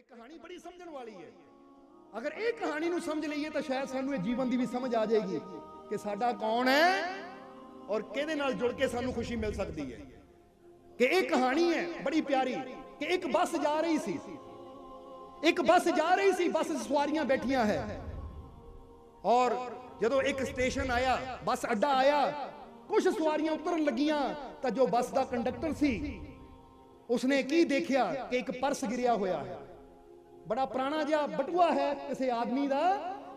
ਇਹ ਕਹਾਣੀ ਬੜੀ ਸਮਝਣ ਵਾਲੀ ਹੈ। ਅਗਰ ਇਹ ਕਹਾਣੀ ਨੂੰ ਸਮਝ ਲਈਏ ਤਾਂ ਸ਼ਾਇਦ ਸਾਨੂੰ ਇਹ ਜੀਵਨ ਦੀ ਵੀ ਸਮਝ ਆ ਜਾਏਗੀ ਕਿ ਸਾਡਾ ਕੌਣ ਹੈ ਔਰ ਕਿਹਦੇ ਨਾਲ ਜੁੜ ਕੇ ਸਾਨੂੰ ਖੁਸ਼ੀ ਮਿਲ ਸਕਦੀ ਹੈ। ਕਿ ਇਹ ਕਹਾਣੀ ਹੈ ਬੜੀ ਪਿਆਰੀ ਕਿ ਇੱਕ ਬੱਸ ਜਾ ਰਹੀ ਸੀ। ਇੱਕ ਬੱਸ ਜਾ ਰਹੀ ਸੀ, ਬੱਸ ਸਵਾਰੀਆਂ ਬੈਠੀਆਂ ਹੈ। ਔਰ ਜਦੋਂ ਇੱਕ ਸਟੇਸ਼ਨ ਆਇਆ, ਬੱਸ ਅੱਡਾ ਆਇਆ ਕੁਝ ਸਵਾਰੀਆਂ ਉਤਰਨ ਲੱਗੀਆਂ ਤਾਂ ਜੋ ਬੱਸ ਦਾ ਕੰਡਕਟਰ ਸੀ, ਉਸਨੇ ਕੀ ਦੇਖਿਆ ਕਿ ਇੱਕ ਪਰਸ ਗਿਰਿਆ ਹੋਇਆ ਹੈ। ਬੜਾ ਪੁਰਾਣਾ ਜਿਹਾ ਬਟੂਆ ਹੈ ਕਿਸੇ ਆਦਮੀ ਦਾ,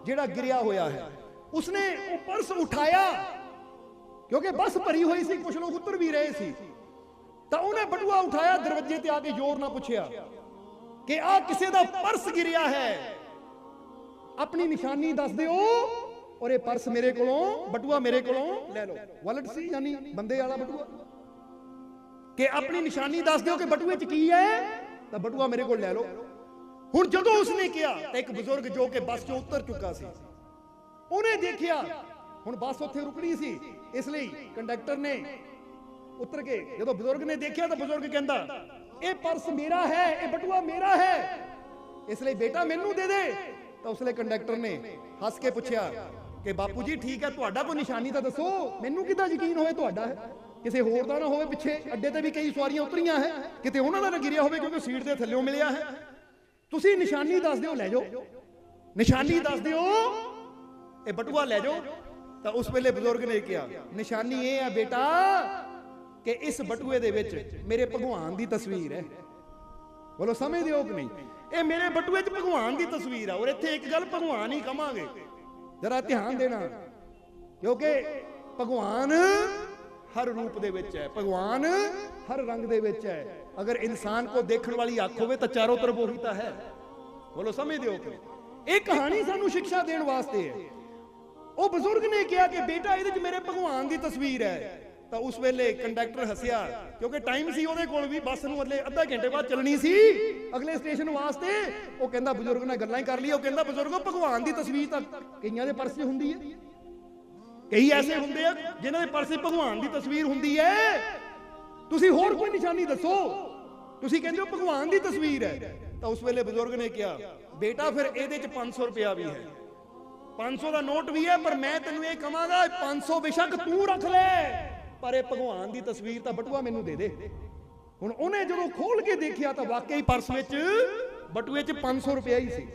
ਜਿਹੜਾ ਗਿਰਿਆ ਹੋਇਆ ਹੈ। ਉਸਨੇ ਉਹ ਪਰਸ ਉਠਾਇਆ, ਕਿਉਂਕਿ ਬੱਸ ਭਰੀ ਹੋਈ ਸੀ ਕੁਝ ਲੋਕ ਉਤਰ ਵੀ ਰਹੇ ਸੀ। ਤਾਂ ਉਹਨੇ ਬਟੂਆ ਉਠਾਇਆ, ਦਰਵਾਜ਼ੇ ਤੇ ਆ ਕੇ ਜ਼ੋਰ ਨਾਲ ਪੁੱਛਿਆ ਕਿ ਆ ਕਿਸੇ ਦਾ ਪਰਸ ਗਿਰਿਆ ਹੈ? ਆਪਣੀ ਨਿਸ਼ਾਨੀ ਦੱਸ ਦਿਓ। ਔਰ ਇਹ ਪਰਸ ਮੇਰੇ ਕੋਲੋਂ, ਬਟੂਆ ਮੇਰੇ ਕੋਲੋਂ ਲੈ ਲਓ। ਵਾਲਟ ਸੀ ਯਾਨੀ ਬੰਦੇ ਵਾਲਾ ਬਟੂਆ? ਕਿ ਆਪਣੀ ਨਿਸ਼ਾਨੀ ਦੱਸ ਦਿਓ ਕਿ ਬਟੂਏ 'ਚ ਕੀ ਹੈ? ਤਾਂ ਬਟੂਆ ਮੇਰੇ ਕੋਲ ਲੈ ਲਓ। ਹੁਣ ਜਦੋਂ ਉਸਨੇ ਕਿਹਾ, ਤਾਂ ਇੱਕ ਬਜ਼ੁਰਗ ਜੋ ਕਿ ਬੱਸ 'ਚੋਂ ਉਤਰ ਚੁੱਕਾ ਸੀ, ਉਹਨੇ ਦੇਖਿਆ, ਹੁਣ ਬੱਸ ਉੱਥੇ ਰੁਕਣੀ ਸੀ, ਇਸ ਲਈ ਕੰਡਕਟਰ ਨੇ ਉਤਰ ਕੇ, ਜਦੋਂ ਬਜ਼ੁਰਗ ਨੇ ਦੇਖਿਆ ਤਾਂ ਬਜ਼ੁਰਗ ਕਹਿੰਦਾ, ਇਹ ਪਰਸ ਮੇਰਾ ਹੈ, ਇਹ ਬਟੂਆ ਮੇਰਾ ਹੈ, ਇਸ ਲਈ ਬੇਟਾ ਮੈਨੂੰ ਦੇ ਦੇ। ਤਾਂ ਉਸ ਲਈ ਕੰਡਕਟਰ ਨੇ ਹੱਸ ਕੇ ਪੁੱਛਿਆ ਕਿ, ਬਾਪੂ ਜੀ, ਠੀਕ ਹੈ, ਤੁਹਾਡਾ ਕੋਈ ਨਿਸ਼ਾਨੀ ਤਾਂ ਦੱਸੋ, ਮੈਨੂੰ ਕਿੱਦਾਂ ਯਕੀਨ ਹੋਵੇ ਤੁਹਾਡਾ ਹੈ? ਕਿਸੇ ਹੋਰ ਦਾ ਨਾ ਹੋਵੇ, ਪਿੱਛੇ ਅੱਡੇ ਤੇ ਵੀ ਕਈ ਸਵਾਰੀਆਂ ਉਤਰੀਆਂ ਹੈ, ਕਿਤੇ ਉਹਨਾਂ ਦਾ ਨਾ ਗਿਰਿਆ ਹੋਵੇ ਕਿਉਂਕਿ ਸੀਟ ਦੇ ਥੱਲੇੋਂ ਮਿਲਿਆ ਹੈ। ਤੁਸੀਂ ਨਿਸ਼ਾਨੀ ਦੱਸ ਦਿਓ, ਲੈ ਜਾਓ। ਨਿਸ਼ਾਨੀ ਦੱਸ ਦਿਓ। ਇਹ ਬਟੂਆ ਲੈ ਜਾਓ। ਤਾਂ ਉਸ ਵੇਲੇ ਬਜ਼ੁਰਗ ਨੇ ਕਿਹਾ, ਨਿਸ਼ਾਨੀ ਇਹ ਹੈ ਬੇਟਾ ਕਿ ਇਸ ਬਟੂਏ ਦੇ ਵਿੱਚ ਮੇਰੇ ਭਗਵਾਨ ਦੀ ਤਸਵੀਰ ਹੈ। ਬੋਲੋ, ਸਮਝਦੇ ਹੋ ਕਿ ਨਹੀਂ? ਇਹ ਮੇਰੇ ਬਟੂਏ 'ਚ ਭਗਵਾਨ ਦੀ ਤਸਵੀਰ ਆ ਔਰ ਇੱਥੇ ਇੱਕ ਗੱਲ ਭਗਵਾਨ ਹੀ ਕਵਾਂਗੇ। ਜਰਾ ਧਿਆਨ ਦੇਣਾ, ਕਿਉਂਕਿ ਭਗਵਾਨ ਹਰ ਰੂਪ ਦੇ ਵਿੱਚ ਹੈ, ਭਗਵਾਨ ਹਰ ਰੰਗ ਦੇ ਵਿੱਚ ਹੈ। ਅਗਰ ਇਨਸਾਨ ਕੋ ਦੇਖਣ ਵਾਲੀ ਅੱਖ ਹੋਵੇ ਤਾਂ ਚਾਰੋਂ ਤਰਫ ਉਹੀ ਤਾਂ ਹੈ। ਬੋਲੋ ਸਮਝਦੇ ਹੋ ਇਹ ਕਹਾਣੀ ਸਾਨੂੰ ਸਿੱਖਿਆ ਦੇਣ ਵਾਸਤੇ ਹੈ। ਉਹ ਬਜ਼ੁਰਗ ਨੇ ਕਿਹਾ ਕਿ ਬੇਟਾ, ਇਹਦੇ 'ਚ ਮੇਰੇ ਭਗਵਾਨ ਦੀ ਤਸਵੀਰ ਹੈ। ਤਾਂ ਉਸ ਵੇਲੇ ਕੰਡਕਟਰ ਹੱਸਿਆ, ਕਿਉਂਕਿ ਟਾਈਮ ਸੀ ਉਹਦੇ ਕੋਲ ਵੀ, ਬੱਸ ਨੂੰ ਅਗਲੇ ਅੱਧਾ ਘੰਟੇ ਬਾਅਦ ਚੱਲਣੀ ਸੀ। ਅਗਲੇ ਸਟੇਸ਼ਨ ਵਾਸਤੇ ਉਹ ਕਹਿੰਦਾ, ਬਜ਼ੁਰਗ ਨਾਲ ਗੱਲਾਂ ਹੀ ਕਰ ਲਈ ਉਹ ਕਹਿੰਦਾ, ਬਜ਼ੁਰਗੋ, ਭਗਵਾਨ ਦੀ ਤਸਵੀਰ ਤਾਂ ਕਈਆਂ ਦੇ ਪਰਸ 'ਚ ਹੁੰਦੀ ਹੈ। ਕਈ ਐਸੇ ਹੁੰਦੇ ਆ ਜਿਨ੍ਹਾਂ ਦੇ ਪਰਸ 'ਚ ਭਗਵਾਨ ਦੀ ਤਸਵੀਰ ਹੁੰਦੀ ਹੈ। ਤੁਸੀਂ ਹੋਰ ਕੋਈ ਨਿਸ਼ਾਨੀ ਦੱਸੋ? ਤੁਸੀਂ ਕਹਿੰਦੇ ਹੋ ਭਗਵਾਨ ਦੀ ਤਸਵੀਰ ਹੈ। ਤਾਂ ਉਸ ਵੇਲੇ ਬਜ਼ੁਰਗ ਨੇ ਕਿਹਾ, ਬੇਟਾ ਫਿਰ ਇਹਦੇ 'ਚ 500 ਰੁਪਇਆ ਵੀ ਹੈ। 500 ਦਾ ਨੋਟ ਵੀ ਹੈ, ਪਰ ਮੈਂ ਤੈਨੂੰ ਇਹ ਕਹਾਂਗਾ 500 ਬੇਸ਼ੱਕ ਤੂੰ ਰੱਖ ਲੈ। ਪਰ ਇਹ ਭਗਵਾਨ ਦੀ ਤਸਵੀਰ ਤਾਂ ਬਟੂਆ ਮੈਨੂੰ ਦੇ ਦੇ। ਹੁਣ ਉਹਨੇ ਜਦੋਂ ਖੋਲ ਕੇ ਦੇਖਿਆ ਤਾਂ ਵਾਕਈ ਪਰਸ ਵਿੱਚ ਬਟੂਏ 'ਚ 500 ਰੁਪਇਆ ਹੀ ਸੀ।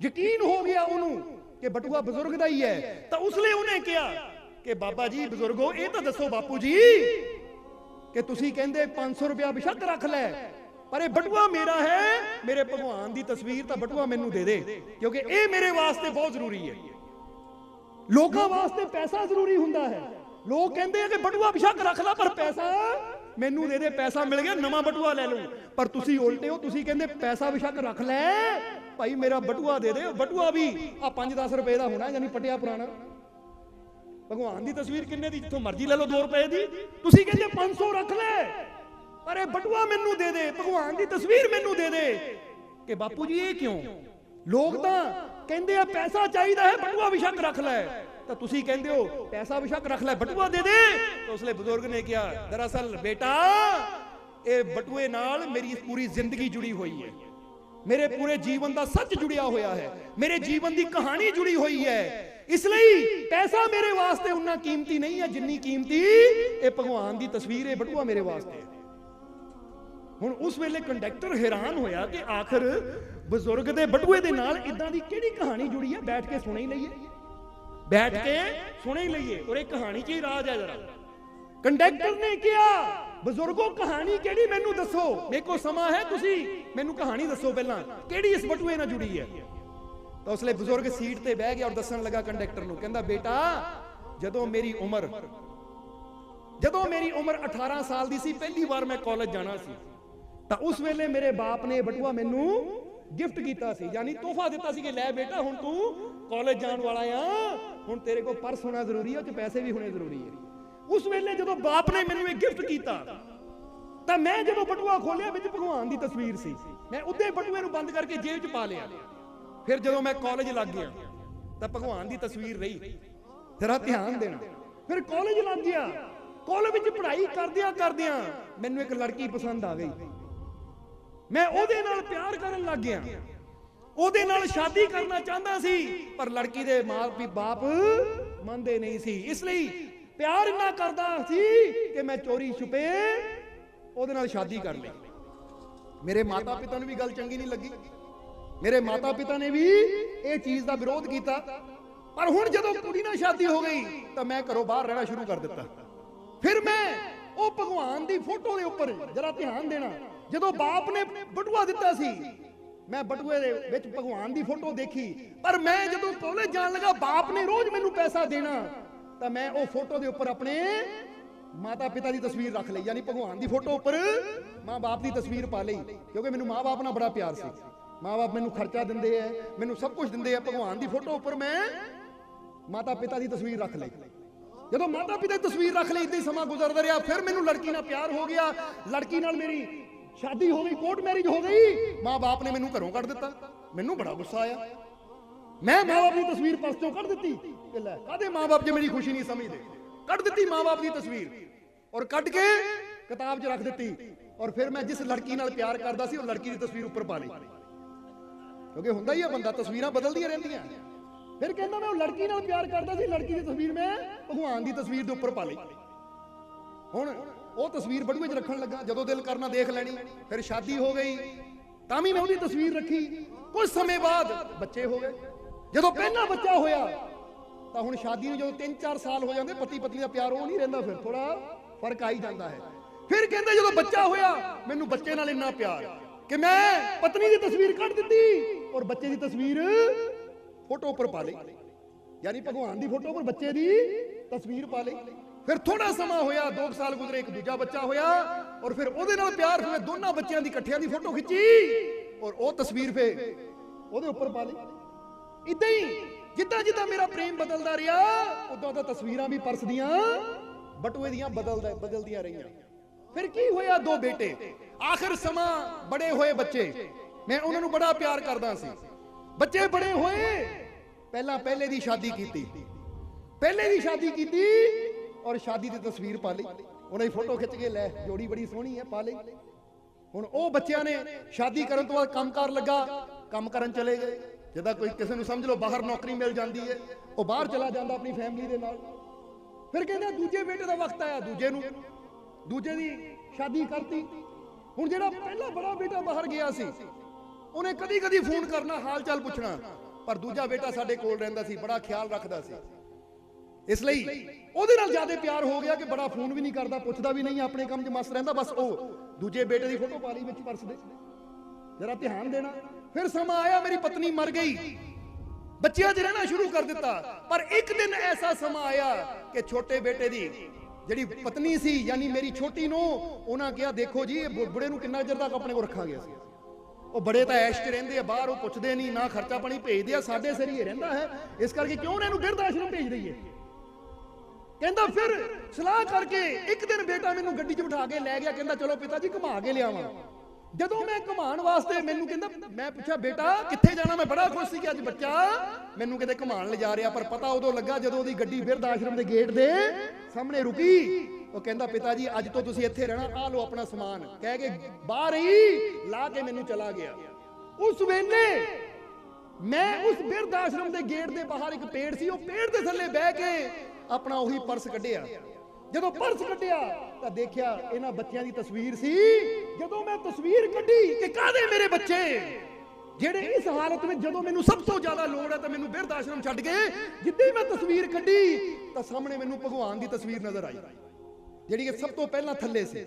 ਯਕੀਨ ਹੋ ਗਿਆ ਉਹਨੂੰ ਕਿ ਬਟੂਆ ਬਜ਼ੁਰਗ ਦਾ ਹੀ ਹੈ। ਤਾਂ ਉਸ ਲਈ ਉਹਨੇ ਕਿਹਾ ਕਿ ਬਾਬਾ ਜੀ, ਬਜ਼ੁਰਗੋ, ਇਹ ਤਾਂ ਦੱਸੋ ਬਾਪੂ ਜੀ ਕਿ ਤੁਸੀਂ ਕਹਿੰਦੇ 500 ਰੁਪਇਆ ਬਿਸ਼ੱਕ ਰੱਖ ਲੈ। ਪਰ ਇਹ ਬਟੂਆ ਮੇਰਾ ਹੈ। ਮੇਰੇ ਭਗਵਾਨ ਦੀ ਤਸਵੀਰ ਤਾਂ ਬਟੂਆ ਮੈਨੂੰ ਦੇ ਦੇ, ਕਿਉਂਕਿ ਇਹ ਮੇਰੇ ਵਾਸਤੇ ਬਹੁਤ ਜ਼ਰੂਰੀ ਹੈ। ਲੋਕਾਂ ਵਾਸਤੇ ਪੈਸਾ ਜ਼ਰੂਰੀ ਹੁੰਦਾ ਹੈ। ਲੋਕ ਕਹਿੰਦੇ ਆ ਕਿ ਬਟੂਆ ਬਿਸ਼ੱਕ ਰੱਖ ਲੈ, ਪਰ ਪੈਸਾ ਮੈਨੂੰ ਦੇ ਦੇ, ਪੈਸਾ ਮਿਲ ਗਿਆ, ਨਵਾਂ ਬਟੂਆ ਲੈ ਲਊ ਪਰ ਤੁਸੀਂ ਉਲਟੇ ਹੋ, ਤੁਸੀਂ ਕਹਿੰਦੇ ਪੈਸਾ ਬਿਸ਼ੱਕ ਰੱਖ ਲੈ। ਭਾਈ ਮੇਰਾ ਬਟੂਆ ਦੇ ਦੇ, ਬਟੂਆ ਵੀ ਆ 5-10 ਰੁਪਏ ਦਾ ਹੋਣਾ, ਯਾਨੀ ਪਟਿਆ ਪੁਰਾਣਾ। ਭਗਵਾਨ ਦੀ ਤਸਵੀਰ ਕਿੰਨੇ ਦੀ? ਜਿੱਥੋਂ ਮਰਜ਼ੀ ਲੈ ਲਓ 2 ਰੁਪਏ ਦੀ। ਤੁਸੀਂ ਕਹਿੰਦੇ 500 ਰੱਖ ਲੈ। ਪਰ ਇਹ ਬਟੂਆ ਮੈਨੂੰ ਦੇ ਦੇ। ਭਗਵਾਨ ਦੀ ਤਸਵੀਰ ਮੈਨੂੰ ਦੇ ਦੇ। ਕਿ ਬਾਪੂ ਜੀ, ਇਹ ਕਿਉਂ? ਲੋਕ ਤਾਂ ਕਹਿੰਦੇ ਆ ਪੈਸਾ ਚਾਹੀਦਾ ਹੈ, ਬਟੂਆ ਵੀ ਸ਼ੱਕ ਰੱਖ ਲੈ। ਤਾਂ ਤੁਸੀਂ ਕਹਿੰਦੇ ਹੋ ਪੈਸਾ ਵੀ ਸ਼ੱਕ ਰੱਖ ਲੈ, ਬਟੂਆ ਦੇ ਦੇ। ਤਾਂ ਉਸਲੇ ਬਜ਼ੁਰਗ ਨੇ ਕਿਹਾ, ਦਰਅਸਲ ਬੇਟਾ, ਇਹ ਬਟੂਏ ਨਾਲ ਮੇਰੀ ਪੂਰੀ ਜ਼ਿੰਦਗੀ ਜੁੜੀ ਹੋਈ ਹੈ। ਮੇਰੇ ਪੂਰੇ ਜੀਵਨ ਦਾ ਸੱਚ ਜੁੜਿਆ ਹੋਇਆ ਹੈ। ਮੇਰੇ ਜੀਵਨ ਦੀ ਕਹਾਣੀ ਜੁੜੀ ਹੋਈ ਹੈ। ਇਸ ਲਈ ਪੈਸਾ ਮੇਰੇ ਵਾਸਤੇ ਉਨਾ ਕੀਮਤੀ ਨਹੀਂ ਹੈ ਜਿੰਨੀ ਕੀਮਤੀ ਇਹ ਭਗਵਾਨ ਦੀ ਤਸਵੀਰ ਹੈ ਬਟੂਆ ਮੇਰੇ ਵਾਸਤੇ। ਹੈ ਹੁਣ ਉਸ ਵੇਲੇ ਕੰਡਕਟਰ ਹੈਰਾਨ ਹੋਇਆ ਕਿ ਆਖਰ ਬਜ਼ੁਰਗ ਦੇ ਬਟੂਏ ਦੇ ਨਾਲ ਇਦਾਂ ਦੀ ਕਿਹੜੀ ਕਹਾਣੀ ਜੁੜੀ ਹੈ? ਬੈਠ ਕੇ ਸੁਣੇ ਹੀ ਲਈਏ। ਬੈਠ ਕੇ ਸੁਣੇ ਹੀ ਲਈਏ। ਔਰ ਇਹ ਕਹਾਣੀ 'ਚ ਹੀ ਰਾਜ ਹੈ ਜਰਾ। ਕੰਡਕਟਰ ਨੇ ਕਿਹਾ, ਬਜ਼ੁਰਗੋ, ਕਹਾਣੀ ਕਿਹੜੀ ਮੈਨੂੰ ਦੱਸੋ? ਮੇਰੇ ਕੋਲ ਸਮਾਂ ਹੈ ਤੁਸੀਂ ਮੈਨੂੰ ਕਹਾਣੀ ਦੱਸੋ ਪਹਿਲਾਂ। ਕਿਹੜੀ ਇਸ ਬਟੂਏ ਨਾਲ ਜੁੜੀ ਹੈ? ਤਾਂ ਉਸਲੇ ਬਜ਼ੁਰਗ ਸੀਟ ਤੇ ਬਹਿ ਗਿਆ ਔਰ ਦੱਸਣ ਲੱਗਾ ਕੰਡਕਟਰ ਨੂੰ, ਕਹਿੰਦਾ, ਬੇਟਾ, ਜਦੋਂ ਮੇਰੀ ਉਮਰ, ਜਦੋਂ ਮੇਰੀ ਉਮਰ 18 ਸਾਲ ਦੀ ਸੀ, ਪਹਿਲੀ ਵਾਰ ਮੈਂ ਕਾਲਜ ਜਾਣਾ ਸੀ, ਤਾਂ ਉਸ ਵੇਲੇ ਮੇਰੇ ਬਾਪ ਨੇ ਬਟੂਆ ਮੈਨੂੰ ਗਿਫਟ ਕੀਤਾ ਸੀ, ਯਾਨੀ ਤੋਹਫਾ ਦਿੱਤਾ ਸੀ ਕਿ ਲੈ ਬੇਟਾ, ਹੁਣ ਤੂੰ ਕਾਲਜ ਜਾਣ ਵਾਲਾ ਆ, ਹੁਣ ਤੇਰੇ ਕੋਲ ਪਰਸ ਹੋਣਾ ਜ਼ਰੂਰੀ ਹੈ ਉਹ ਚ ਪੈਸੇ ਵੀ ਹੋਣੇ ਜ਼ਰੂਰੀ ਹੈ ਉਸ ਵੇਲੇ ਜਦੋਂ ਬਾਪ ਨੇ ਮੈਨੂੰ ਇਹ ਗਿਫਟ ਕੀਤਾ, ਤਾਂ ਮੈਂ ਜਦੋਂ ਬਟੂਆ ਖੋਲਿਆ, ਵਿੱਚ ਭਗਵਾਨ ਦੀ ਤਸਵੀਰ ਸੀ, ਮੈਂ ਉੱਦੇ ਬਟੂਏ ਨੂੰ ਬੰਦ ਕਰਕੇ ਜੇਬ 'ਚ ਪਾ ਲਿਆ। ਫਿਰ ਜਦੋਂ ਮੈਂ ਕਾਲਜ ਲੱਗ ਗਿਆ, ਤਾਂ ਭਗਵਾਨ ਦੀ ਤਸਵੀਰ ਰਹੀ। ਜਰਾ ਧਿਆਨ ਦੇਣਾ। ਫਿਰ ਕਾਲਜ ਲੱਗ ਗਿਆ। ਕਾਲਜ ਵਿੱਚ ਪੜ੍ਹਾਈ ਕਰਦਿਆਂ ਕਰਦਿਆਂ ਮੈਨੂੰ ਇੱਕ ਲੜਕੀ ਪਸੰਦ ਆ ਗਈ। ਮੈਂ ਉਹਦੇ ਨਾਲ ਪਿਆਰ ਕਰਨ ਲੱਗ ਗਿਆ। ਉਹਦੇ ਨਾਲ ਸ਼ਾਦੀ ਕਰਨਾ ਚਾਹੁੰਦਾ ਸੀ, ਪਰ ਲੜਕੀ ਦੇ ਮਾਪੇ ਬਾਪ ਮੰਨਦੇ ਨਹੀਂ ਸੀ। ਇਸ ਲਈ ਪਿਆਰ ਇੰਨਾ ਕਰਦਾ ਸੀ ਕਿ ਮੈਂ ਚੋਰੀ ਛੁਪੇ ਉਹਦੇ ਨਾਲ ਸ਼ਾਦੀ ਕਰ ਲਈ। ਮੇਰੇ ਮਾਤਾ ਪਿਤਾ ਨੂੰ ਵੀ ਗੱਲ ਚੰਗੀ ਨਹੀਂ ਲੱਗੀ। ਮੇਰੇ ਮਾਤਾ ਪਿਤਾ ਨੇ ਵੀ ਇਹ ਚੀਜ਼ ਦਾ ਵਿਰੋਧ ਕੀਤਾ। ਪਰ ਹੁਣ ਜਦੋਂ ਕੁੜੀ ਨਾਲ ਸ਼ਾਦੀ ਹੋ ਗਈ, ਤਾਂ ਮੈਂ ਘਰੋਂ ਬਾਹਰ ਰਹਿਣਾ ਸ਼ੁਰੂ ਕਰ ਦਿੱਤਾ। ਫਿਰ ਮੈਂ ਉਹ ਭਗਵਾਨ ਦੀ ਫੋਟੋ ਦੇ ਉੱਪਰ ਜਰਾ ਧਿਆਨ ਦੇਣਾ। ਜਦੋਂ ਬਾਪ ਨੇ ਬਟੂਆ ਦਿੱਤਾ ਸੀ, ਮੈਂ ਬਟੂਏ ਦੇ ਵਿੱਚ ਭਗਵਾਨ ਦੀ ਫੋਟੋ ਦੇਖੀ। ਪਰ ਮੈਂ ਜਦੋਂ ਕਾਲਜ ਜਾਣ ਲੱਗਾ, ਬਾਪ ਨੇ ਰੋਜ਼ ਮੈਨੂੰ ਪੈਸਾ ਦੇਣਾ, ਤਾਂ ਮੈਂ ਉਹ ਫੋਟੋ ਦੇ ਉੱਪਰ ਆਪਣੇ ਮਾਤਾ ਪਿਤਾ ਦੀ ਤਸਵੀਰ ਰੱਖ ਲਈ। ਯਾਨੀ ਭਗਵਾਨ ਦੀ ਫੋਟੋ ਉੱਪਰ ਮਾਂ-ਬਾਪ ਦੀ ਤਸਵੀਰ ਪਾ ਲਈ, ਕਿਉਂਕਿ ਮੈਨੂੰ ਮਾਂ-ਬਾਪ ਨਾਲ ਬੜਾ ਪਿਆਰ ਸੀ। ਮਾਂ-ਬਾਪ ਮੈਨੂੰ ਖਰਚਾ ਦਿੰਦੇ ਐ ਮੈਨੂੰ ਸਭ ਕੁਝ ਦਿੰਦੇ ਐ ਭਗਵਾਨ ਦੀ ਫੋਟੋ ਉੱਪਰ ਮੈਂ ਮਾਤਾ ਪਿਤਾ ਦੀ ਤਸਵੀਰ ਰੱਖ ਲਈ। ਜਦੋਂ ਮਾਤਾ ਪਿਤਾ ਦੀ ਤਸਵੀਰ ਰੱਖ ਲਈ, ਇਦਾਂ ਹੀ ਸਮਾਂ ਗੁਜ਼ਰਦਾ ਰਿਹਾ, ਫਿਰ ਮੈਨੂੰ ਲੜਕੀ ਨਾਲ ਪਿਆਰ ਹੋ ਗਿਆ। ਲੜਕੀ ਨਾਲ ਮੇਰੀ ਸ਼ਾਦੀ ਹੋ ਗਈ ਕੋਰਟ ਮੈਰਿਜ ਹੋ ਗਈ। ਮਾਂ-ਬਾਪ ਨੇ ਮੈਨੂੰ ਘਰੋਂ ਕੱਢ ਦਿੱਤਾ। ਮੈਨੂੰ ਬੜਾ ਗੁੱਸਾ ਆਇਆ। ਮੈਂ ਮਾਂ-ਬਾਪ ਦੀ ਤਸਵੀਰ ਪਰਸ ਕੱਢ ਦਿੱਤੀ। ਕਿ ਲੈ ਕਾਦੇ ਮਾਂ-ਬਾਪ ਜੇ ਮੇਰੀ ਖੁਸ਼ੀ ਨਹੀਂ ਸਮਝਦੇ? ਕੱਢ ਦਿੱਤੀ ਮਾਂ-ਬਾਪ ਦੀ ਤਸਵੀਰ। ਔਰ ਕੱਢ ਕੇ ਕਿਤਾਬ 'ਚ ਰੱਖ ਦਿੱਤੀ। ਔਰ ਫਿਰ ਮੈਂ ਜਿਸ ਲੜਕੀ ਨਾਲ ਪਿਆਰ ਕਰਦਾ ਸੀ, ਉਹ ਲੜਕੀ ਦੀ ਤਸਵੀਰ ਉੱਪਰ ਪਾ ਲਈ। ਕਿਉਂਕਿ ਹੁੰਦਾ ਹੀ ਆ, ਬੰਦਾ ਤਸਵੀਰਾਂ ਬਦਲਦੀਆਂ ਰਹਿੰਦੀਆਂ। ਫਿਰ ਕਹਿੰਦਾ ਮੈਂ ਉਹ ਲੜਕੀ ਨਾਲ ਪਿਆਰ ਕਰਦਾ ਸੀ, ਲੜਕੀ ਦੀ ਤਸਵੀਰ ਮੈਂ ਭਗਵਾਨ ਦੀ ਤਸਵੀਰ ਦੇ ਉੱਪਰ ਪਾ ਲਈ। ਹੁਣ ਉਹ ਤਸਵੀਰ ਬੜੂਏ 'ਚ ਰੱਖਣ ਲੱਗਾ, ਜਦੋਂ ਦਿਲ ਕਰਨਾ ਦੇਖ ਲੈਣੀ, ਫਿਰ ਸ਼ਾਦੀ ਹੋ ਗਈ। ਤਾਂ ਵੀ ਮੈਂ ਉਹਦੀ ਤਸਵੀਰ ਰੱਖੀ। ਕੁਝ ਸਮੇਂ ਬਾਅਦ ਬੱਚੇ ਹੋ ਗਏ। ਜਦੋਂ ਪਹਿਲਾ ਬੱਚਾ ਹੋਇਆ, ਤਾਂ ਹੁਣ ਸ਼ਾਦੀ ਨੂੰ ਜਦੋਂ 3-4 ਸਾਲ ਹੋ ਜਾਂਦੇ ਪਤੀ ਪਤਨੀ ਦਾ ਪਿਆਰ ਉਹ ਨਹੀਂ ਰਹਿੰਦਾ ਫਿਰ ਥੋੜਾ ਫ਼ਰਕ ਆਈ ਜਾਂਦਾ ਹੈ। ਫਿਰ ਕਹਿੰਦੇ ਜਦੋਂ ਬੱਚਾ ਹੋਇਆ, ਮੈਨੂੰ ਬੱਚੇ ਨਾਲ ਇੰਨਾ ਪਿਆਰ ਕਿ ਮੈਂ ਪਤਨੀ ਦੀ ਤਸਵੀਰ ਕੱਢ ਦਿੱਤੀ। ਔਰ ਬੱਚੇ ਦੀ ਤਸਵੀਰ ਫੋਟੋ ਉੱਪਰ ਪਾ ਲਈ। ਯਾਨੀ ਭਗਵਾਨ ਦੀ ਫੋਟੋ ਉੱਪਰ ਬੱਚੇ ਦੀ ਤਸਵੀਰ ਪਾ ਲਈ। ਫਿਰ ਥੋੜਾ ਸਮਾਂ ਹੋਇਆ 2 ਸਾਲ ਗੁਜ਼ਰੇ, ਇੱਕ ਦੂਜਾ ਬੱਚਾ ਹੋਇਆ ਔਰ ਫਿਰ ਉਹਦੇ ਨਾਲ ਪਿਆਰ ਹੋਇਆ ਦੋਨਾਂ ਬੱਚਿਆਂ ਦੀ ਇਕੱਠਿਆਂ ਦੀ ਫੋਟੋ ਖਿੱਚੀ ਔਰ ਉਹ ਤਸਵੀਰ ਫੇ ਉਹਦੇ ਉੱਪਰ ਪਾ ਲਈ। ਇਦਾਂ ਹੀ ਜਿੱਦਾਂ ਜਿੱਦਾਂ ਮੇਰਾ ਪ੍ਰੇਮ ਬਦਲਦਾ ਰਿਹਾ, ਉਦੋਂ ਤਾਂ ਤਸਵੀਰਾਂ ਵੀ ਪਰਸ ਦੀਆਂ ਬਟੂਏ ਦੀਆਂ ਬਦਲਦਾ ਬਦਲਦੀਆਂ ਰਹੀਆਂ। ਫਿਰ ਕੀ ਹੋਇਆ ਦੋ ਬੇਟੇ? ਆਖਰ ਸਮਾਂ ਬੜੇ ਹੋਏ ਬੱਚੇ। ਮੈਂ ਉਹਨਾਂ ਨੂੰ ਬੜਾ ਪਿਆਰ ਕਰਦਾ ਸੀ। ਬੱਚੇ ਬੜੇ ਹੋਏ। ਪਹਿਲਾਂ ਪਹਿਲੇ ਦੀ ਸ਼ਾਦੀ ਕੀਤੀ। ਪਹਿਲੇ ਦੀ ਸ਼ਾਦੀ ਕੀਤੀ ਔਰ ਸ਼ਾਦੀ ਦੀ ਤਸਵੀਰ ਪਾ ਲਈ। ਉਹਨਾਂ ਦੀ ਫੋਟੋ ਖਿੱਚ ਕੇ ਲੈ, ਜੋੜੀ ਬੜੀ ਸੋਹਣੀ ਹੈ, ਪਾ ਲਈ। ਹੁਣ ਉਹ ਬੱਚਿਆਂ ਨੇ ਸ਼ਾਦੀ ਕਰਨ ਤੋਂ ਬਾਅਦ ਕੰਮਕਾਰ ਲੱਗਾ, ਕੰਮ ਕਰਨ ਚਲੇ ਗਏ। ਜਿੱਦਾਂ ਕੋਈ ਕਿਸੇ ਨੂੰ ਸਮਝ ਲਓ ਬਾਹਰ ਨੌਕਰੀ ਮਿਲ ਜਾਂਦੀ ਹੈ, ਉਹ ਬਾਹਰ ਚਲਾ ਜਾਂਦਾ ਆਪਣੀ ਫੈਮਿਲੀ ਦੇ ਨਾਲ। ਫਿਰ ਕਹਿੰਦਾ ਦੂਜੇ ਬੇਟੇ ਦਾ ਵਕਤ ਆਇਆ ਦੂਜੇ ਨੂੰ। ਦੂਜੇ ਦੀ ਸ਼ਾਦੀ ਕਰਤੀ। ਹੁਣ ਜਿਹੜਾ ਪਹਿਲਾ ਬੜਾ ਬੇਟਾ ਬਾਹਰ ਗਿਆ ਸੀ ਉਹਨੇ ਕਦੀ ਕਦੀ ਫੋਨ ਕਰਨਾ, ਹਾਲ ਚਾਲ ਪੁੱਛਣਾ। ਪਰ ਦੂਜਾ ਬੇਟਾ ਸਾਡੇ ਕੋਲ ਰਹਿੰਦਾ ਸੀ, ਬੜਾ ਖਿਆਲ ਰੱਖਦਾ ਸੀ। ਇਸ ਲਈ ਉਹਦੇ ਨਾਲ ਜ਼ਿਆਦਾ ਪਿਆਰ ਹੋ ਗਿਆ ਕਿ ਬੜਾ ਫੋਨ ਵੀ ਨਹੀਂ ਕਰਦਾ, ਪੁੱਛਦਾ ਵੀ ਨਹੀਂ, ਆਪਣੇ ਕੰਮ 'ਚ ਮਸਤ ਰਹਿੰਦਾ, ਬਸ ਉਹ ਦੂਜੇ ਬੇਟੇ ਦੀ ਫੋਟੋ ਪਾ ਲਈ ਵਿੱਚ ਪਰਸ ਦੇ। ਜਰਾ ਧਿਆਨ ਦੇਣਾ। ਫਿਰ ਸਮਾਂ ਆਇਆ, ਮੇਰੀ ਪਤਨੀ ਮਰ ਗਈ। ਬੱਚਿਆਂ 'ਚ ਰਹਿਣਾ ਸ਼ੁਰੂ ਕਰ ਦਿੱਤਾ। ਪਰ ਇੱਕ ਦਿਨ ਐਸਾ ਸਮਾਂ ਆਇਆ ਕਿ ਛੋਟੇ ਬੇਟੇ ਦੀ ਜਿਹੜੀ ਪਤਨੀ ਸੀ, ਯਾਨੀ ਮੇਰੀ ਛੋਟੀ ਨੂੰ ਉਹਨਾਂ ਕਿਹਾ, ਦੇਖੋ ਜੀ, ਇਹ ਬੁ- ਨੂੰ ਕਿੰਨਾ ਚਿਰ ਤੱਕ ਆਪਣੇ ਕੋਲ ਰੱਖਾਂਗੇ ਅਸੀਂ? ਉਹ ਬੜੇ ਤਾਂ ਐਸ਼ 'ਚ ਰਹਿੰਦੇ ਆ, ਬਾਹਰ ਉਹ ਪੁੱਛਦੇ ਨਹੀਂ, ਨਾ ਖਰਚਾ ਪਾਣੀ ਭੇਜਦੇ ਆ, ਸਾਡੇ ਸਿਰ ਹੀ ਰਹਿੰਦਾ ਹੈ। ਇਸ ਕਰਕੇ ਕਿਉਂ ਨਾ ਇਹਨੂੰ ਬਿਰਧ ਆਸ਼ਰਮ ਭੇਜ ਦਈਏ? ਕਹਿੰਦਾ ਫਿਰ ਸਲਾਹ ਕਰਕੇ ਇੱਕ ਦਿਨ ਬੇਟਾ ਮੈਨੂੰ ਗੱਡੀ 'ਚ ਬਿਠਾ ਕੇ ਲੈ ਗਿਆ, ਕਹਿੰਦਾ ਚਲੋ ਪਿਤਾ ਜੀ ਘੁਮਾ ਕੇ ਲਿਆਵਾਂ। ਜਦੋਂ ਮੈਂ ਘੁਮਾਉਣ ਵਾਸਤੇ ਮੈਨੂੰ ਕਹਿੰਦਾ, ਮੈਂ ਪੁੱਛਿਆ, ਬੇਟਾ, ਕਿੱਥੇ ਜਾਣਾ? ਮੈਂ ਬੜਾ ਖੁਸ਼ ਸੀ ਕਿ ਅੱਜ ਬੱਚਾ ਮੈਨੂੰ ਕਿਤੇ ਘੁਮਾਉਣ ਲਿਜਾ ਰਿਹਾ, ਪਰ ਪਤਾ ਉਦੋਂ ਲੱਗਾ ਜਦੋਂ ਉਹਦੀ ਗੱਡੀ ਬਿਰਧ ਆਸ਼ਰਮ ਦੇ ਗੇਟ ਦੇ ਸਾਹਮਣੇ ਰੁਕੀ। ਉਹ ਕਹਿੰਦਾ, ਪਿਤਾ ਜੀ, ਅੱਜ ਤੋਂ ਤੁਸੀਂ ਇੱਥੇ ਰਹਿਣਾ ਆ ਲਓ ਆਪਣਾ ਸਮਾਨ। ਕਹਿ ਕੇ ਬਾਹਰ ਹੀ ਲਾ ਕੇ ਮੈਨੂੰ ਚਲਾ ਗਿਆ। ਉਸ ਵੇਲੇ ਮੈਂ ਉਸ ਬਿਰਧ ਆਸ਼ਰਮ ਦੇ ਗੇਟ ਦੇ ਬਾਹਰ ਇੱਕ ਪੇੜ ਸੀ, ਉਹ ਪੇੜ ਦੇ ਥੱਲੇ ਬਹਿ ਕੇ ਆਪਣਾ ਉਹੀ ਪਰਸ ਕੱਢਿਆ। ਜਦੋਂ ਪਰਸ ਕੱਢਿਆ ਤਾਂ ਦੇਖਿਆ ਇਹਨਾਂ ਬੱਚਿਆਂ ਦੀ ਤਸਵੀਰ ਸੀ, ਜਦੋਂ ਮੈਂ ਤਸਵੀਰ ਕੱਢੀ ਕਿ ਕਾਦੇ ਮੇਰੇ ਬੱਚੇ? ਜਿਹੜੇ ਇਸ ਹਾਲਤ ਵਿੱਚ ਜਦੋਂ ਮੈਨੂੰ ਸਭ ਤੋਂ ਜ਼ਿਆਦਾ ਲੋੜ ਹੈ ਤਾਂ ਮੈਨੂੰ ਬਿਰਧ ਆਸ਼ਰਮ ਛੱਡ ਕੇ ਜਿੱਦੇ ਮੈਂ ਤਸਵੀਰ ਕੱਢੀ ਤਾਂ ਸਾਹਮਣੇ ਮੈਨੂੰ ਭਗਵਾਨ ਦੀ ਤਸਵੀਰ ਨਜ਼ਰ ਆਈ, ਜਿਹੜੀ ਕਿ ਸਭ ਤੋਂ ਪਹਿਲਾਂ ਥੱਲੇ ਸੀ।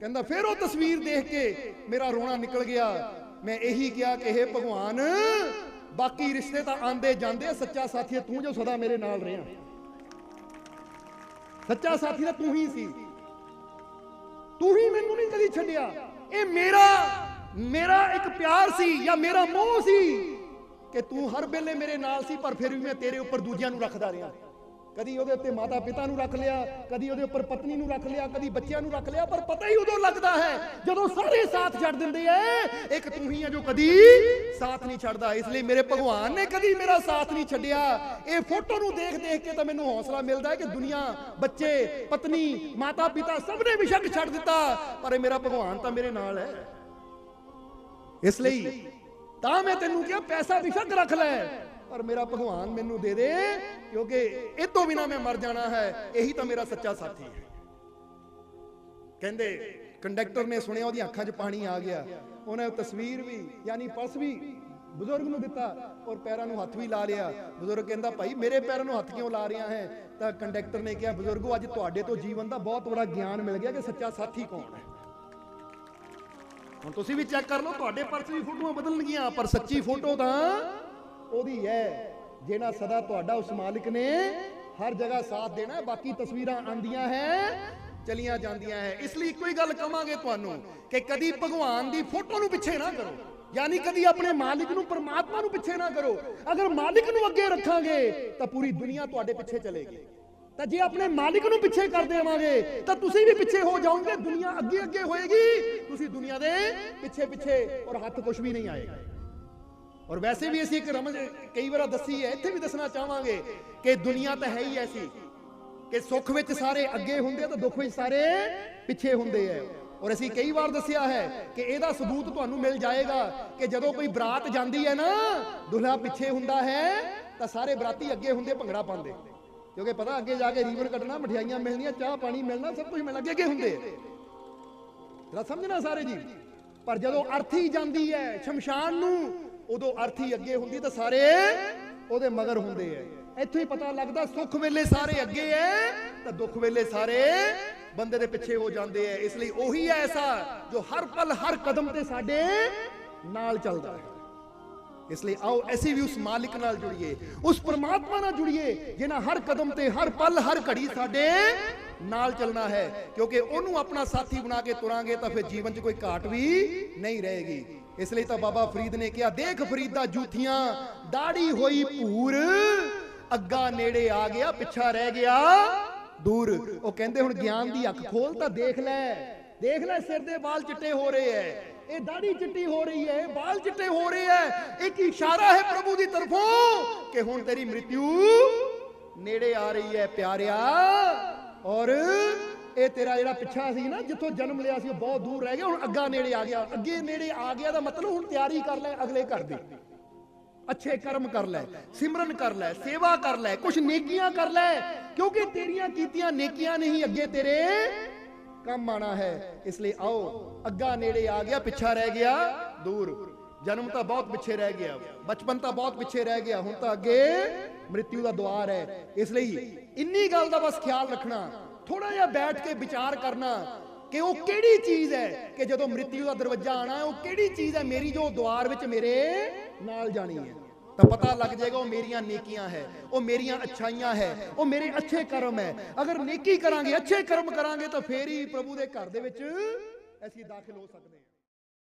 ਕਹਿੰਦਾ, ਫਿਰ ਉਹ ਤਸਵੀਰ ਦੇਖ ਕੇ ਮੇਰਾ ਰੋਣਾ ਨਿਕਲ ਗਿਆ। ਮੈਂ ਇਹੀ ਕਿਹਾ ਕਿ ਇਹ ਭਗਵਾਨ, ਬਾਕੀ ਰਿਸ਼ਤੇ ਤਾਂ ਆਂਦੇ ਜਾਂਦੇ ਸੱਚਾ ਸਾਥੀ, ਤੂੰ ਜੋ ਸਦਾ ਮੇਰੇ ਨਾਲ ਰਿਹਾ। ਸੱਚਾ ਸਾਥੀ ਤਾਂ ਤੂੰ ਹੀ ਸੀ। ਤੂੰ ਹੀ ਮੈਨੂੰ ਨਹੀਂ ਕਦੀ ਛੱਡਿਆ। ਇਹ ਮੇਰਾ ਮੇਰਾ ਇੱਕ ਪਿਆਰ ਸੀ ਜਾਂ ਮੇਰਾ ਮੋਹ ਸੀ ਕਿ ਤੂੰ ਹਰ ਵੇਲੇ ਮੇਰੇ ਨਾਲ ਸੀ, ਪਰ ਫਿਰ ਵੀ ਮੈਂ ਤੇਰੇ ਉੱਪਰ ਦੂਜਿਆਂ ਨੂੰ ਰੱਖਦਾ ਰਿਹਾ। ਕਦੀ ਉਹਦੇ ਉੱਤੇ ਮਾਤਾ ਪਿਤਾ ਨੂੰ ਰੱਖ ਲਿਆ, ਕਦੀ ਉਹਦੇ ਉੱਪਰ ਪਤਨੀ ਨੂੰ ਰੱਖ ਲਿਆ, ਕਦੀ ਬੱਚਿਆਂ ਨੂੰ ਰੱਖ ਲਿਆ, ਪਰ ਪਤਾ ਹੀ ਉਦੋਂ ਲੱਗਦਾ ਹੈ ਜਦੋਂ ਸਾਰੇ ਸਾਥ ਛੱਡ ਦਿੰਦੇ ਐ। ਇੱਕ ਤੂੰ ਹੀ ਹੈ ਜੋ ਕਦੀ ਸਾਥ ਨਹੀਂ ਛੱਡਦਾ, ਇਸ ਲਈ ਮੇਰੇ ਭਗਵਾਨ ਨੇ ਕਦੀ ਮੇਰਾ ਸਾਥ ਨਹੀਂ ਛੱਡਿਆ। ਇਹ ਫੋਟੋ ਨੂੰ ਦੇਖ ਦੇਖ ਕੇ ਤਾਂ ਮੈਨੂੰ ਹੌਸਲਾ ਮਿਲਦਾ ਹੈ ਕਿ ਦੁਨੀਆ, ਬੱਚੇ, ਪਤਨੀ ਮਾਤਾ ਪਿਤਾ ਸਭ ਨੇ ਵੀ ਸ਼ੱਕ ਛੱਡ ਦਿੱਤਾ, ਪਰ ਇਹ ਮੇਰਾ ਭਗਵਾਨ ਤਾਂ ਮੇਰੇ ਨਾਲ ਹੈ। ਇਸ ਲਈ ਤਾਂ ਮੈਂ ਤੈਨੂੰ ਕਿਹਾ, ਪੈਸਾ ਬਿਸ਼ੱਕ ਰੱਖ ਲੈ। ਪਰ ਮੇਰਾ ਭਗਵਾਨ ਮੈਨੂੰ ਦੇ ਦੇ, ਕਿਉਂਕਿ ਇਹ ਤੋਂ ਬਿਨਾ ਮੈਂ ਮਰ ਜਾਣਾ ਹੈ, ਇਹੀ ਤਾਂ ਮੇਰਾ ਸੱਚਾ ਸਾਥੀ ਹੈ। ਕਹਿੰਦੇ, ਕੰਡਕਟਰ ਨੇ ਸੁਣਿਆ, ਉਹਦੀਆਂ ਅੱਖਾਂ 'ਚ ਪਾਣੀ ਆ ਗਿਆ। ਉਹਨੇ ਤਸਵੀਰ ਵੀ, ਯਾਨੀ ਪਰਸ ਵੀ ਬਜ਼ੁਰਗ ਨੂੰ ਦਿੱਤਾ ਔਰ ਪੈਰਾਂ ਨੂੰ ਹੱਥ ਵੀ ਲਾ ਲਿਆ। ਬਜ਼ੁਰਗ ਕਹਿੰਦਾ, ਭਾਈ, ਮੇਰੇ ਪੈਰਾਂ ਨੂੰ ਹੱਥ ਕਿਉਂ ਲਾ ਰਿਹਾ ਹੈ? ਤਾਂ ਕੰਡਕਟਰ ਨੇ ਕਿਹਾ, ਬਜ਼ੁਰਗੋ, ਅੱਜ ਤੁਹਾਡੇ ਤੋਂ ਜੀਵਨ ਦਾ ਬਹੁਤ ਬੜਾ ਗਿਆਨ ਮਿਲ ਗਿਆ ਕਿ ਸੱਚਾ ਸਾਥੀ ਕੌਣ ਹੈ? ਹੁਣ ਤੁਸੀਂ ਵੀ ਚੈੱਕ ਕਰ ਲਓ, ਤੁਹਾਡੇ ਪਰਸ ਵੀ ਫੋਟੋਆਂ ਬਦਲਣਗੀਆਂ, ਪਰ ਸੱਚੀ ਫੋਟੋ ਤਾਂ ਉਹਦੀ ਹੈ, ਜਿਹੜਾ ਸਦਾ ਤੁਹਾਡਾ ਉਸ ਮਾਲਿਕ ਨੇ ਹਰ ਜਗ੍ਹਾ ਸਾਥ ਦੇਣਾ ਬਾਕੀ ਤਸਵੀਰਾਂ ਆਂਦੀਆਂ ਹੈ, ਚਲੀਆਂ ਜਾਂਦੀਆਂ ਹੈ। ਇਸ ਲਈ ਇੱਕੋ ਗੱਲ ਕਵਾਂਗੇ ਤੁਹਾਨੂੰ ਕਿ ਕਦੀ ਭਗਵਾਨ ਦੀ ਫੋਟੋ ਨੂੰ ਪਿੱਛੇ ਨਾ ਕਰੋ। ਯਾਨੀ ਕਦੀ ਆਪਣੇ ਮਾਲਿਕ ਨੂੰ, ਪਰਮਾਤਮਾ ਨੂੰ ਪਿੱਛੇ ਨਾ ਕਰੋ। ਅਗਰ ਮਾਲਿਕ ਨੂੰ ਅੱਗੇ ਰੱਖਾਂਗੇ, ਤਾਂ ਪੂਰੀ ਦੁਨੀਆ ਤੁਹਾਡੇ ਪਿੱਛੇ ਚਲੇਗੀ। ਤਾਂ ਜੇ ਆਪਣੇ ਮਾਲਿਕ ਨੂੰ ਪਿੱਛੇ ਕਰ ਦੇਵਾਂਗੇ, ਤਾਂ ਤੁਸੀਂ ਵੀ ਪਿੱਛੇ ਹੋ ਜਾਓਗੇ, ਦੁਨੀਆ ਅੱਗੇ ਅੱਗੇ ਹੋਏਗੀ। ਤੁਸੀਂ ਦੁਨੀਆ ਦੇ ਪਿੱਛੇ ਪਿੱਛੇ ਔਰ ਹੱਥ ਕੁਝ ਵੀ ਨਹੀਂ ਆਏਗਾ। ਔਰ ਵੈਸੇ ਵੀ ਅਸੀਂ ਇੱਕ ਰਮਜ ਕਈ ਵਾਰ ਦੱਸੀ ਹੈ ਇੱਥੇ ਵੀ ਦੱਸਣਾ ਚਾਹਾਂਗੇ ਕਿ ਦੁਨੀਆ ਤਾਂ ਹੈ ਹੀ ਐਸੀ ਕਿ ਸੁੱਖ ਵਿੱਚ ਸਾਰੇ ਅੱਗੇ ਹੁੰਦੇ ਤਾਂ ਦੁੱਖ ਵਿੱਚ ਸਾਰੇ ਪਿੱਛੇ ਹੁੰਦੇ ਆ ਔਰ ਅਸੀਂ ਕਈ ਵਾਰ ਦੱਸਿਆ ਹੈ ਕਿ ਇਹਦਾ ਸਬੂਤ ਤੁਹਾਨੂੰ ਮਿਲ ਜਾਏਗਾ ਕਿ ਜਦੋਂ ਕੋਈ ਬਰਾਤ ਜਾਂਦੀ ਹੈ ਨਾ ਦੁਲਹਾ ਪਿੱਛੇ ਹੁੰਦਾ ਹੈ ਤਾਂ ਸਾਰੇ ਬਰਾਤੀ ਅੱਗੇ ਹੁੰਦੇ ਭੰਗੜਾ ਪਾਉਂਦੇ ਕਿਉਂਕਿ ਪਤਾ ਅੱਗੇ ਜਾ ਕੇ ਰੀਵਨ ਕੱਟਣਾ ਮਠਿਆਈਆਂ ਮਿਲਣੀਆਂ ਚਾਹ ਪਾਣੀ ਮਿਲਣਾ ਸਭ ਕੁਝ ਮਿਲਣਾ ਅੱਗੇ ਅੱਗੇ ਹੁੰਦੇ ਜਰਾ ਸਮਝਣਾ ਸਾਰੇ ਜੀ ਪਰ ਜਦੋਂ ਅਰਥੀ ਜਾਂਦੀ ਹੈ ਸ਼ਮਸ਼ਾਨ ਨੂੰ ਉਦੋਂ ਅਰਥੀ ਅੱਗੇ ਹੁੰਦੀ ਤਾਂ ਸਾਰੇ ਉਹਦੇ ਮਗਰ ਹੁੰਦੇ ਐ। ਇੱਥੋਂ ਹੀ ਪਤਾ ਲੱਗਦਾ ਸੁੱਖ ਵੇਲੇ ਸਾਰੇ ਅੱਗੇ ਐ, ਤਾਂ ਦੁੱਖ ਵੇਲੇ ਸਾਰੇ ਬੰਦੇ ਦੇ ਪਿੱਛੇ ਹੋ ਜਾਂਦੇ ਐ। ਇਸ ਲਈ ਉਹੀ ਐ ਐਸਾ ਜੋ ਹਰ ਪਲ, ਹਰ ਕਦਮ ਤੇ ਸਾਡੇ ਨਾਲ ਚੱਲਦਾ ਹੈ ਇਸ ਲਈ ਆਓ ਅਸੀਂ ਵੀ ਉਸ ਮਾਲਿਕ ਨਾਲ ਜੁੜੀਏ, ਉਸ ਪਰਮਾਤਮਾ ਨਾਲ ਜੁੜੀਏ, ਜਿਨ੍ਹਾਂ ਹਰ ਕਦਮ ਤੇ, ਹਰ ਪਲ, ਹਰ ਘੜੀ ਸਾਡੇ ਨਾਲ ਚੱਲਣਾ ਹੈ। ਕਿਉਂਕਿ ਉਹਨੂੰ ਆਪਣਾ ਸਾਥੀ ਬਣਾ ਕੇ ਤੁਰਾਂਗੇ ਤਾਂ ਫਿਰ ਜੀਵਨ 'ਚ ਕੋਈ ਘਾਟ ਵੀ ਨਹੀਂ ਰਹੇਗੀ। ਇਸ ਲਈ ਤਾਂ ਬਾਬਾ ਫਰੀਦ ਨੇ ਕਿਹਾ, ਦੇਖ ਫਰੀਦਾ ਜੂਥੀਆਂ ਦਾੜੀ ਹੋਈ ਭੂਰ, ਅੱਗਾ ਨੇੜੇ ਆ ਗਿਆ, ਪਿੱਛਾ ਰਹਿ ਗਿਆ, ਦੂਰ। ਉਹ ਕਹਿੰਦੇ ਹੁਣ ਗਿਆਨ ਦੀ ਅੱਖ ਖੋਲ ਤਾਂ ਦੇਖ ਲੈ ਦੇਖ ਲੈ ਸਿਰ ਦੇ ਵਾਲ ਚਿੱਟੇ ਹੋ ਰਹੇ ਐ, ਇਹ ਦਾੜੀ ਚਿੱਟੀ ਹੋ ਰਹੀ ਹੈ ਇਹ ਵਾਲ ਚਿੱਟੇ ਹੋ ਰਹੇ ਐ, ਇੱਕ ਇਸ਼ਾਰਾ ਹੈ ਪ੍ਰਭੂ ਦੀ ਤਰਫੋਂ ਕਿ ਹੁਣ ਤੇਰੀ ਮ੍ਰਿਤਿਉ ਨੇੜੇ ਆ ਰਹੀ ਹੈ ਪਿਆਰਿਆ, ਔਰ ਇਹ ਤੇਰਾ ਜਿਹੜਾ ਪਿੱਛਾ ਸੀ ਨਾ, ਜਿੱਥੋਂ ਜਨਮ ਲਿਆ ਸੀ, ਉਹ ਬਹੁਤ ਦੂਰ ਰਹਿ ਗਿਆ, ਹੁਣ ਅੱਗਾ ਨੇੜੇ ਆ ਗਿਆ। ਅੱਗੇ ਨੇੜੇ ਆ ਗਿਆ ਦਾ ਮਤਲਬ ਹੁਣ ਤਿਆਰੀ ਕਰ ਲੈ, ਅਗਲੇ ਘਰ ਦੀ। ਅੱਛੇ ਕਰਮ ਕਰ ਲੈ, ਸਿਮਰਨ ਕਰ ਲੈ, ਸੇਵਾ ਕਰ ਲੈ ਕੁਝ ਨੇਕੀਆਂ ਕਰ ਲੈ, ਕਿਉਂਕਿ ਤੇਰੀਆਂ ਕੀਤੀਆਂ ਨੇਕੀਆਂ ਨਹੀਂ, ਅੱਗੇ ਤੇਰੇ ਕੰਮ ਆਣਾ ਹੈ। ਇਸ ਲਈ ਆਓ, ਅੱਗਾ ਨੇੜੇ ਆ ਗਿਆ, ਪਿੱਛਾ ਰਹਿ ਗਿਆ, ਦੂਰ। ਜਨਮ ਤਾਂ ਬਹੁਤ ਪਿੱਛੇ ਰਹਿ ਗਿਆ, ਬਚਪਨ ਤਾਂ ਬਹੁਤ ਪਿੱਛੇ ਰਹਿ ਗਿਆ, ਹੁਣ ਤਾਂ ਅੱਗੇ ਮ੍ਰਿਤਿੂ ਦਾ ਦੁਆਰ ਹੈ। ਇਸ ਲਈ ਇੰਨੀ ਗੱਲ ਦਾ ਬਸ ਖਿਆਲ ਰੱਖਣਾ। ਥੋੜਾ ਜਿਹਾ ਬੈਠ ਕੇ ਵਿਚਾਰ ਕਰਨਾ ਕਿ ਉਹ ਕਿਹੜੀ ਚੀਜ਼ ਹੈ ਕਿ ਜਦੋਂ ਮ੍ਰਿਤਿੂ ਦਾ ਦਰਵਾਜ਼ਾ ਆਣਾ ਹੈ, ਉਹ ਕਿਹੜੀ ਚੀਜ਼ ਹੈ ਮੇਰੀ ਜੋ ਦੁਆਰ ਵਿੱਚ ਮੇਰੇ ਨਾਲ ਜਾਣੀ ਹੈ। ਤਾਂ ਪਤਾ ਲੱਗ ਜਾਏਗਾ ਉਹ ਮੇਰੀਆਂ ਨੇਕੀਆਂ ਹੈ, ਉਹ ਮੇਰੀਆਂ ਅੱਛਾਈਆਂ ਹੈ, ਉਹ ਮੇਰੇ ਅੱਛੇ ਕਰਮ ਹੈ। ਅਗਰ ਨੇਕੀ ਕਰਾਂਗੇ, ਅੱਛੇ ਕਰਮ ਕਰਾਂਗੇ ਤਾਂ ਫੇਰ ਹੀ ਪ੍ਰਭੂ ਦੇ ਘਰ ਦੇ ਵਿੱਚ ਅਸੀਂ ਦਾਖਲ ਹੋ ਸਕਦੇ